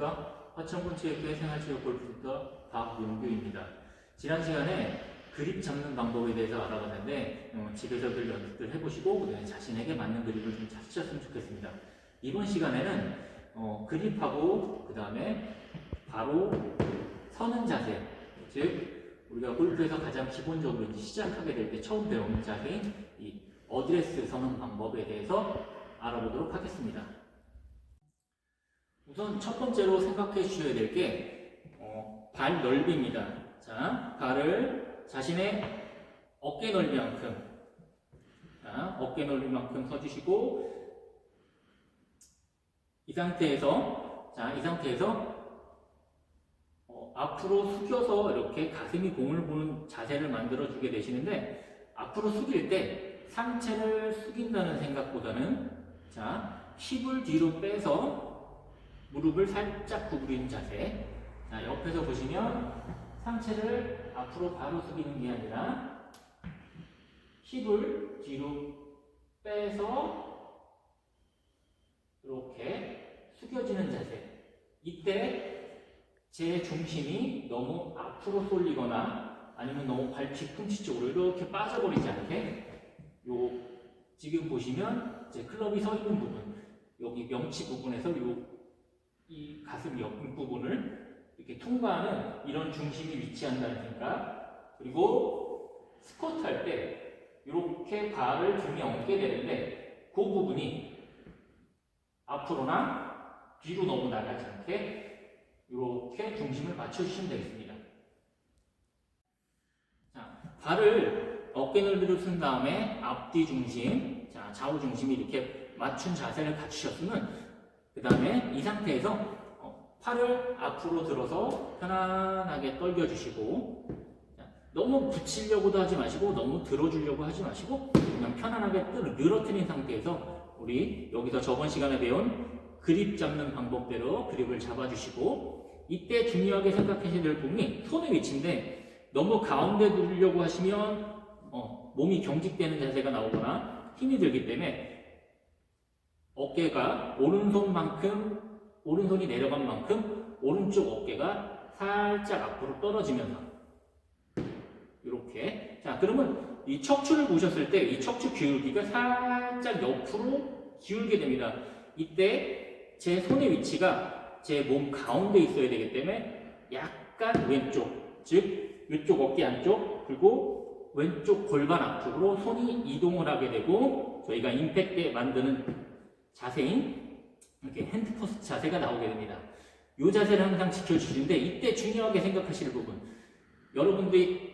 안녕하십니까 화천군체육회 생활체육 골프터 박용규입니다. 지난 시간에 그립 잡는 방법에 대해서 알아봤는데 어, 집에서들 연습들 해보시고 그다음에 자신에게 맞는 그립을 좀 찾으셨으면 좋겠습니다. 이번 시간에는 어, 그립하고 그 다음에 바로 서는 자세 즉 우리가 골프에서 가장 기본적으로 시작하게 될 때 처음 배우는 자세인 이 어드레스 서는 방법에 대해서 알아보도록 하겠습니다. 우선 첫 번째로 생각해 주셔야 될 게, 어, 발 넓이입니다. 자, 발을 자신의 어깨 넓이만큼, 자, 어깨 넓이만큼 서주시고, 이 상태에서, 자, 이 상태에서, 어, 앞으로 숙여서 이렇게 가슴이 공을 보는 자세를 만들어 주게 되시는데, 앞으로 숙일 때 상체를 숙인다는 생각보다는, 자, 힙을 뒤로 빼서 무릎을 살짝 구부린 자세. 자, 옆에서 보시면 상체를 앞으로 바로 숙이는 게 아니라 힙을 뒤로 빼서 이렇게 숙여지는 자세. 이때 제 중심이 너무 앞으로 쏠리거나 아니면 너무 발 뒤꿈치 쪽으로 이렇게 빠져버리지 않게 요 지금 보시면 제 클럽이 서 있는 부분 여기 명치 부분에서 요 이 가슴 옆 부분을 이렇게 통과하는 이런 중심이 위치한다는 생각 그리고 스쿼트 할 때 이렇게 발을 등에 얹게 되는데 그 부분이 앞으로나 뒤로 너무 나가지 않게 이렇게 중심을 맞춰주시면 되겠습니다. 자, 발을 어깨 넓이로 쓴 다음에 앞뒤 중심, 자, 좌우 중심이 이렇게 맞춘 자세를 갖추셨으면 그 다음에 이 상태에서 어, 팔을 앞으로 들어서 편안하게 떨겨주시고 자, 너무 붙이려고도 하지 마시고 너무 들어주려고 하지 마시고 그냥 편안하게 늘- 늘어뜨린 상태에서 우리 여기서 저번 시간에 배운 그립 잡는 방법대로 그립을 잡아주시고 이때 중요하게 생각하셔야 될 부분이 손의 위치인데 너무 가운데 두려고 하시면 어, 몸이 경직되는 자세가 나오거나 힘이 들기 때문에 어깨가 오른손만큼 오른손이 내려간 만큼 오른쪽 어깨가 살짝 앞으로 떨어지면서 이렇게 자 그러면 이 척추를 보셨을 때 이 척추 기울기가 살짝 옆으로 기울게 됩니다. 이때 제 손의 위치가 제 몸 가운데 있어야 되기 때문에 약간 왼쪽 즉 이쪽 어깨 안쪽 그리고 왼쪽 골반 앞쪽으로 손이 이동을 하게 되고 저희가 임팩트 만드는 자세인 이렇게 핸드 포스트 자세가 나오게 됩니다. 이 자세를 항상 지켜주시는데 이때 중요하게 생각하실 부분 여러분들이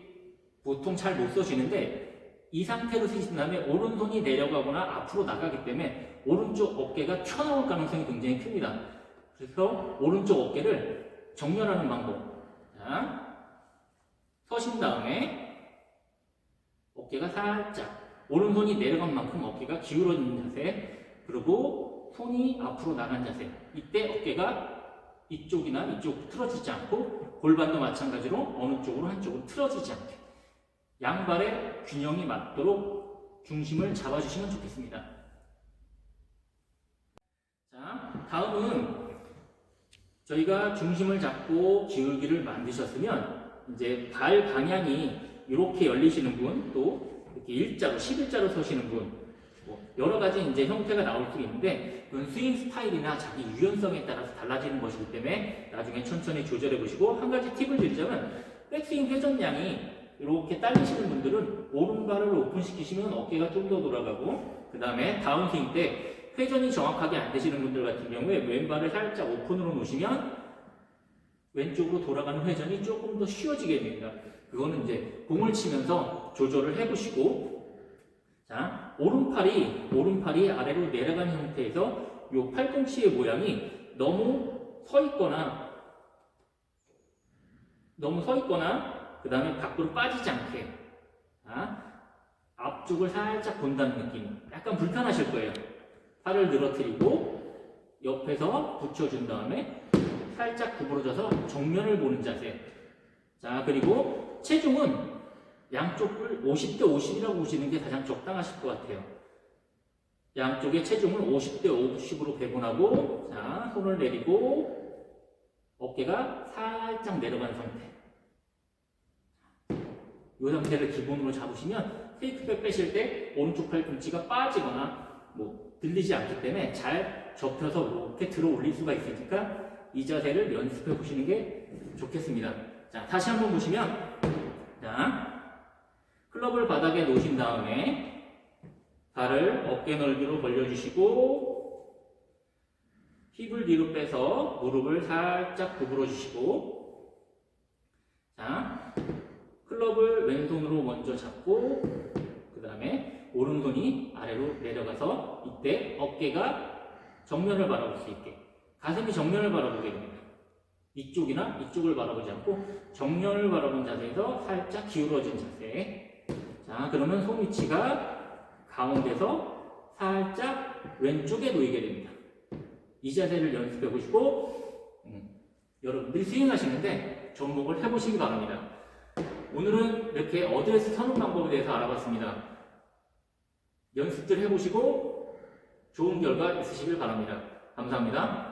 보통 잘 못 써시는데 이 상태로 쓰신 다음에 오른손이 내려가거나 앞으로 나가기 때문에 오른쪽 어깨가 튀어나올 가능성이 굉장히 큽니다. 그래서 오른쪽 어깨를 정렬하는 방법 자, 서신 다음에 어깨가 살짝 오른손이 내려간 만큼 어깨가 기울어지는 자세 그리고 손이 앞으로 나간 자세. 이때 어깨가 이쪽이나 이쪽 틀어지지 않고 골반도 마찬가지로 어느 쪽으로 한쪽으로 틀어지지 않게 양발의 균형이 맞도록 중심을 잡아주시면 좋겠습니다. 자, 다음은 저희가 중심을 잡고 기울기를 만드셨으면 이제 발 방향이 이렇게 열리시는 분, 또 이렇게 일자로, 11자로 서시는 분, 뭐 여러 가지 이제 형태가 나올 수 있는데 그건 스윙 스타일이나 자기 유연성에 따라서 달라지는 것이기 때문에 나중에 천천히 조절해 보시고 한 가지 팁을 드리자면 백스윙 회전량이 이렇게 딸리시는 분들은 오른발을 오픈시키시면 어깨가 좀 더 돌아가고 그 다음에 다운스윙 때 회전이 정확하게 안 되시는 분들 같은 경우에 왼발을 살짝 오픈으로 놓으시면 왼쪽으로 돌아가는 회전이 조금 더 쉬워지게 됩니다. 그거는 이제 공을 치면서 조절을 해보시고 자, 오른팔이, 오른팔이 아래로 내려가는 형태에서 요 팔꿈치의 모양이 너무 서 있거나, 너무 서 있거나, 그 다음에 밖으로 빠지지 않게, 자, 앞쪽을 살짝 본다는 느낌. 약간 불편하실 거예요. 팔을 늘어뜨리고, 옆에서 붙여준 다음에 살짝 구부러져서 정면을 보는 자세. 자, 그리고 체중은 양쪽을 50대 50이라고 보시는 게 가장 적당하실 것 같아요. 양쪽의 체중을 50대 50으로 배분하고, 자, 손을 내리고, 어깨가 살짝 내려간 상태. 이 상태를 기본으로 잡으시면 테이크백 빼실 때 오른쪽 팔꿈치가 빠지거나 뭐 들리지 않기 때문에 잘 접혀서 이렇게 들어 올릴 수가 있으니까 이 자세를 연습해 보시는 게 좋겠습니다. 자, 다시 한번 보시면 자, 클럽을 바닥에 놓으신 다음에 발을 어깨 넓이로 벌려주시고 힙을 뒤로 빼서 무릎을 살짝 구부러 주시고 자, 클럽을 왼손으로 먼저 잡고 그 다음에 오른손이 아래로 내려가서 이때 어깨가 정면을 바라볼 수 있게 가슴이 정면을 바라보게 됩니다. 이쪽이나 이쪽을 바라보지 않고 정면을 바라본 자세에서 살짝 기울어진 자세. 자, 그러면 손 위치가 가운데서 살짝 왼쪽에 놓이게 됩니다. 이 자세를 연습해 보시고 음, 여러분들이 스윙하시는데 접목을 해보시기 바랍니다. 오늘은 이렇게 어드레스 선언 방법에 대해서 알아봤습니다. 연습들 해보시고 좋은 결과 있으시길 바랍니다. 감사합니다.